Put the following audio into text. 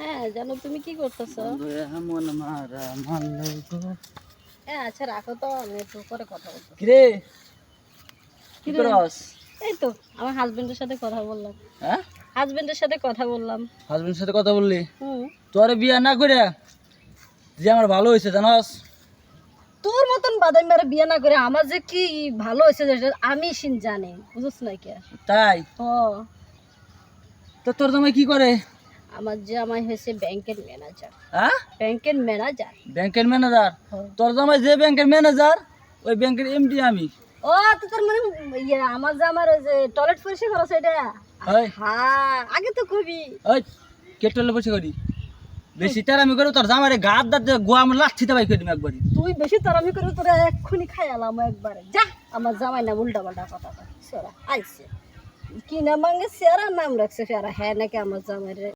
হ্যাঁ জানো তুমি কি করতেছো? বন্ধু মারা মারলো হ্যাঁ আচ্ছা রাখো তো আমি একটু পরে কথা বলব কিরে? কি কিরে? করস? এই তো আমার হাজবেন্ডের সাথে কথা বললাম। হ্যাঁ? হাজবেন্ডের সাথে কথা বললাম। হাজবেন্ডের সাথে কথা বললি? তোর বিয়া না করে যে আমার ভালো হয়েছে জানাস? তোর মতন বাদামি মেরে বিয়ে না করে আমার যে কি ভালো হয়েছে যেটা আমি সিন জানি বুঝছ না কে? তাই? ও তো তোর জামাই কি করে? আমার আমার হয়েছে ব্যাংকের ম্যানেজার। হ্যাঁ? ব্যাংকের ম্যানেজার। ব্যাংকের ম্যানেজার? তোর জামাই যে ব্যাংকের ম্যানেজার ওই ব্যাংকের এমডি আমি। ও তো তোর মানে আমার যে আমার ওই যে টয়লেট পরিষ্কার করো সেটা ওই। হ্যাঁ আগে তো কবি ওই কেটলে বসে করি। বেশি তার আমি করে তোর জামাইরে গাদ দাঁত গোয়া আমার লাচ্ছিতে বাই করে একবারই তুই বেশি তারামি করে তোরা এক্ষুনি খাই আলাম একবারে। যা আমার জামাই না উল্টা পাল্টা কথা। সেরা আইছে। কি নাম ভাঙে সেরা নাম রাখছে সেরা হ্যাঁ নাকি আমার জামাই রে